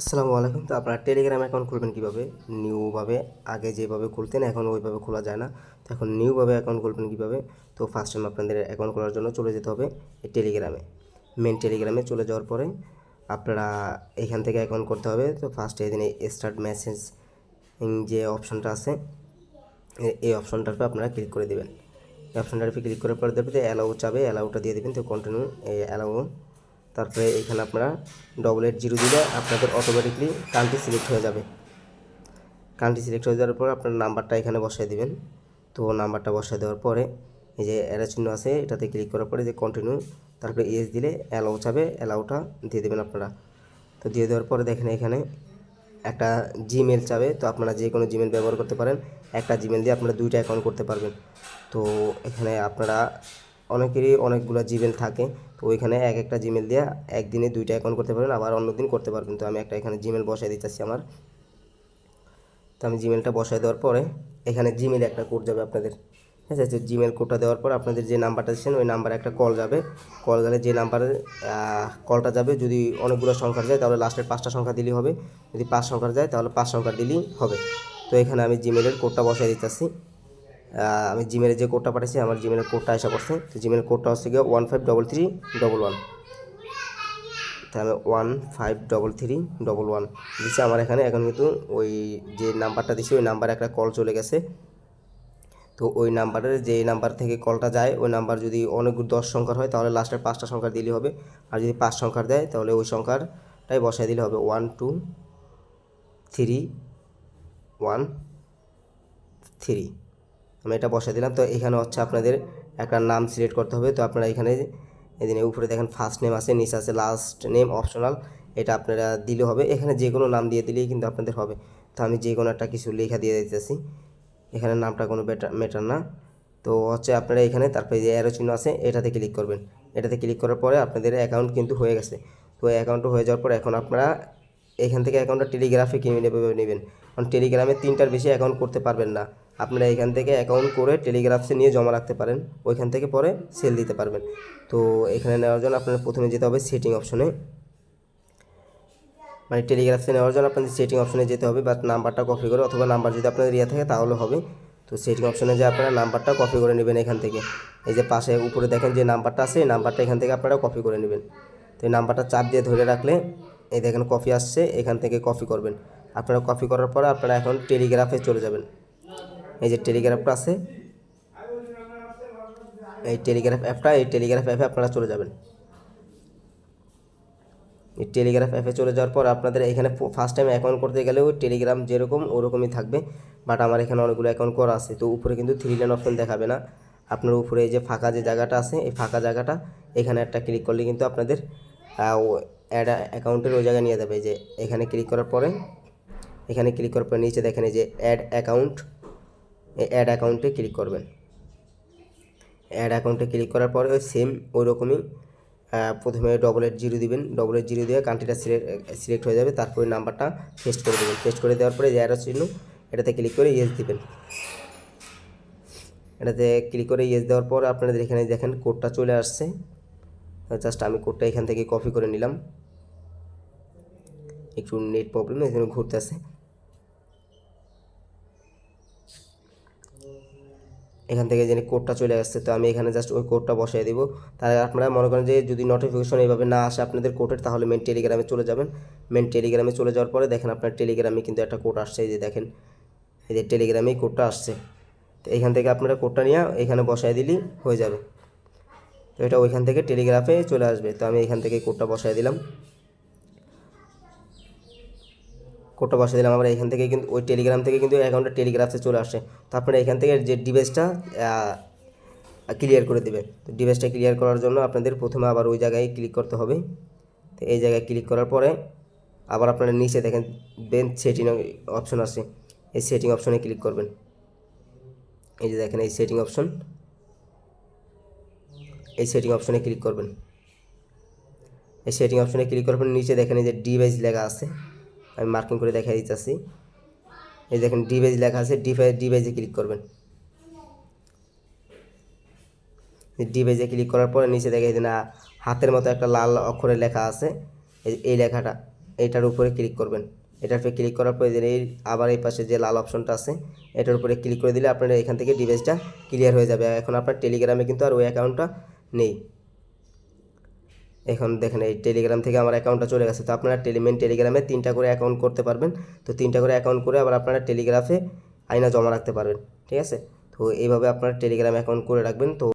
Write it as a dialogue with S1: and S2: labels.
S1: আসসালামু আলাইকুম। তো আপনারা টেলিগ্রাম অ্যাকাউন্ট খুলবেন কীভাবে? নিউভাবে আগে যেভাবে খুলতেন, এখন ওইভাবে খোলা যায় না। তো এখন নিউভাবে অ্যাকাউন্ট খুলবেন কীভাবে? তো ফার্স্ট টাইম আপনাদের অ্যাকাউন্ট খোলার জন্য চলে যেতে হবে টেলিগ্রামে মেন টেলিগ্রামে চলে যাওয়ার পরে আপনারা এখান থেকে অ্যাকাউন্ট করতে হবে। তো ফার্স্টে এদিনে স্টার্ট মেসেজ যে অপশনটা আছে, এই অপশনটার উপর আপনারা ক্লিক করে দেবেন। এই অপশনটার উপরে ক্লিক করার পরে দেবে অ্যালাউ চাবে অ্যালাউটা দিয়ে দেবেন। তো কন্টিনিউ এই অ্যালাউ তারপরে এখানে আপনারা ডবল এইট জিরো দিলে আপনাদের অটোমেটিকলি কান্ট্রি সিলেক্ট হয়ে যাবে। কান্ট্রি সিলেক্ট হয়ে যাওয়ার পর আপনার নাম্বারটা এখানে বসায় দেবেন। তো নাম্বারটা বসায় দেওয়ার পরে এই যে অ্যারো চিহ্ন আছে, এটাতে ক্লিক করার পরে যে কন্টিনিউ তারপরে ইয়েস দিলে অ্যালাউ চাবে অ্যালাউটা দিয়ে দেবেন আপনারা। তো দিয়ে দেওয়ার পরে দেখেন এখানে একটা জিমেল চাবে তো আপনারা যে কোনো জিমেল ব্যবহার করতে পারেন। একটা জিমেল দিয়ে আপনারা দুইটা অ্যাকাউন্ট করতে পারবেন। তো এখানে আপনারা অনেকেরই অনেকগুলো জিমেল থাকে। তো ওইখানে এক একটা জিমেল দিয়ে একদিনে দুইটা অ্যাকাউন্ট করতে পারবেন, আবার অন্য দিন করতে পারবেন। তো আমি একটা এখানে জিমেল বসাই দিতেছি আমার। তো আমি জিমেলটা বসাই দেওয়ার পরে এখানে জিমেলে একটা কোড যাবে আপনাদের। ঠিক আছে জিমেল কোডটা দেওয়ার পর আপনাদের যে নাম্বারটা দিচ্ছেন, ওই নাম্বারে একটা কল যাবে। কল গেলে যে নাম্বারে কলটা যাবে, যদি অনেকগুলো সংখ্যা যায়, তাহলে লাস্টের পাঁচটা সংখ্যা দিলেই হবে। যদি পাঁচ সংখ্যা যায়, তাহলে পাঁচ সংখ্যা দিলেই হবে। তো এখানে আমি জিমেলের কোডটা বসাই দিতেছি। আমি জিমেলে যে কোডটা পাঠিয়েছি, আমার জিমেলের কোডটা এসে করছে তো জিমেলের কোডটা হচ্ছে গিয়ে one five double three double one তাহলে one five double three double one দিচ্ছে আমার এখানে। এখন কিন্তু ওই যে নাম্বারটা দিচ্ছি, ওই নাম্বারে একটা কল চলে গেছে। তো ওই নাম্বারের যে নাম্বার থেকে কলটা যায়, ওই নাম্বার যদি অনেক দশ সংখ্যার হয়, তাহলে লাস্টের পাঁচটা সংখ্যা দিলে হবে। আর যদি পাঁচ সংখ্যার দেয়, তাহলে ওই সংখ্যারটাই বসায় দিলে হবে। One two three one three আমি এটা বসাই দিলাম। তো এখানে হচ্ছে আপনাদের একটা নাম সিলেক্ট করতে হবে। তো আপনারা এখানে এদিনে উপরে দেখেন ফার্স্ট নেম আছে, নিচে আছে লাস্ট নেম অপশনাল এটা আপনারা দিলে হবে। এখানে যে কোনো নাম দিয়ে দিলেই কিন্তু আপনাদের হবে। তো আমি যে কোনো একটা কিছু লেখা দিয়ে দিতেছি। এখানে নামটা কোনো ম্যাটার না। তো হচ্ছে আপনারা এখানে তারপরে যে অ্যারো চিহ্ন আছে, এটাতে ক্লিক করবেন। এটাতে ক্লিক করার পরে আপনাদের অ্যাকাউন্ট কিন্তু হয়ে গেছে। তো অ্যাকাউন্ট হয়ে যাওয়ার পর এখন আপনারা এখান থেকে অ্যাকাউন্টটা টেলিগ্রাফে কিনে নেবে নেবেন। কারণ টেলিগ্রামে তিনটার বেশি অ্যাকাউন্ট করতে পারবেন না। আপনারা এখান থেকে অ্যাকাউন্ট করে টেলিগ্রাফসে নিয়ে জমা রাখতে পারেন। ওইখান থেকে পরে সেল দিতে পারবেন। তো এখানে নেওয়ার জন্য আপনার প্রথমে যেতে হবে সেটিং অপশনে মানে টেলিগ্রাফসে নেওয়ার জন্য আপনাদের সেটিং অপশনে যেতে হবে বাট নাম্বারটা কপি করে অথবা নাম্বার যদি আপনাদের ইয়ে থাকে তাহলে হবে। তো সেটিং অপশনে যে আপনারা নাম্বারটা কপি করে নেবেন এখান থেকে। এই যে পাশে উপরে দেখেন যে নাম্বারটা আছে, এই নাম্বারটা এখান থেকে আপনারা কপি করে নেবেন। তো এই নাম্বারটা চাপ দিয়ে ধরে রাখলে এই দেখেন কপি আসছে, এখান থেকে কপি করবেন। আপনারা কপি করার পরে আপনারা এখন টেলিগ্রাফে চলে যাবেন। এই যে টেলিগ্রাফটা আছে, এই টেলিগ্রাফ অ্যাপটা, এই টেলিগ্রাফ অ্যাপে আপনারা চলে যাবেন। এই টেলিগ্রাফ অ্যাপে চলে যাওয়ার পর আপনাদের এখানে ফার্স্ট টাইম অ্যাকাউন্ট করতে গেলেও টেলিগ্রাম যেরকম, ওরকমই থাকবে। বাট আমার এখানে অনেকগুলো অ্যাকাউন্ট করা আছে, তো উপরে কিন্তু থ্রি লাইন অপশন দেখাবে না। আপনার উপরে এই যে ফাঁকা যে জায়গাটা আছে, এই ফাঁকা জায়গাটা, এখানে একটা ক্লিক করলে কিন্তু আপনাদের অ্যাড অ্যাকাউন্টের ওই জায়গায় নিয়ে যাবে। যে এখানে ক্লিক করার পরে, এখানে ক্লিক করার পরে নিচে দেখেন এই যে অ্যাড অ্যাকাউন্ট অ্যাড অ্যাকাউন্টে ক্লিক করবেন। অ্যাড অ্যাকাউন্টে ক্লিক করার পরে ওই সেম ওই রকমই প্রথমে ডবল এইট জিরো দিবেন। ডবল এইট জিরো দিয়ে কান্ট্রিটা সিলেক্ট সিলেক্ট হয়ে যাবে। তারপরে নাম্বারটা পেস্ট করে দেবেন। পেস্ট করে দেওয়ার পরে যে চিহ্ন, এটাতে ক্লিক করে ইয়েস দিবেন। এটাতে ক্লিক করে ইয়েস দেওয়ার পর আপনাদের এখানে দেখেন কোডটা চলে আসছে। জাস্ট আমি কোডটা এখান থেকে কপি করে নিলাম। একটু নেট প্রবলেম এখানে ঘুরতে আসে এখান থেকে যিনি কোডটা চলে আসছে, তো আমি এখানে জাস্ট ওই কোডটা বসিয়ে দিব। তাহলে আপনারা মনে করেন যে যদি নোটিফিকেশন এইভাবে না আসে আপনাদের কোডের তাহলে মেন টেলিগ্রামে চলে যাবেন। মেন টেলিগ্রামে চলে যাওয়ার পরে দেখেন আপনার টেলিগ্রামে কিন্তু একটা কোড আসছে, এই যে দেখেন। এই যে টেলিগ্রামেই কোডটা আসছে। তো এখান থেকে আপনারা কোডটা নিয়ে এখানে বসায় দিলেই হয়ে যাবে। তো এটা ওইখান থেকে টেলিগ্রাফে চলে আসবে। তো আমি এখান থেকে কোডটা বসায় দিলাম। কোডটা বসে দিলাম। আমরা এখান থেকে কিন্তু ওই টেলিগ্রাম থেকে কিন্তু অ্যাকাউন্টটা টেলিগ্রাফে চলে আসে। তো আপনারা এখান থেকে যে ডিভাইসটা ক্লিয়ার করে দেবে। তো ডিভাইসটা ক্লিয়ার করার জন্য আপনাদের প্রথমে আবার ওই জায়গায় ক্লিক করতে হবে। তো এই জায়গায় ক্লিক করার পরে আবার আপনারা নিচে দেখেন বেঞ্চ সেটিং অপশন আছে। এই সেটিং অপশনে ক্লিক করবেন। এই যে দেখেন এই সেটিং অপশন এই সেটিং অপশনে ক্লিক করবেন। এই সেটিং অপশনে ক্লিক করার পর নিচে দেখেন এই যে ডিভাইস লেখা আছে। আমি মার্কিং করে দেখাই দিতেছি। এই দেখেন ডিভাইস লেখা আছে ডিভাইস ডিভাইসে ক্লিক করবেন। ডিভাইসে ক্লিক করার পরে নিচে দেখে না হাতের মতো একটা লাল অক্ষরে লেখা আছে। এই লেখাটা, এটার উপরে ক্লিক করবেন। এটার উপরে ক্লিক করার পরে এই আবার এই পাশে যে লাল অপশনটা আছে, এটার উপরে ক্লিক করে দিলে আপনার এখান থেকে ডিভাইসটা ক্লিয়ার হয়ে যাবে। এখন আপনার টেলিগ্রামে কিন্তু আর ওই অ্যাকাউন্টটা নেই। এখন দেখেন এই টেলিগ্রাম থেকে আমার অ্যাকাউন্টটা চলে গেছে। তো আপনারা টেলিমেন টেলিগ্রামে তিনটা করে অ্যাকাউন্ট করতে পারবেন। তো তিনটা করে অ্যাকাউন্ট করে আবার আপনারা টেলিগ্রাফে আইনা জমা রাখতে পারবেন। ঠিক আছে? তো এইভাবে আপনারা টেলিগ্রাম অ্যাকাউন্ট করে রাখবেন। তো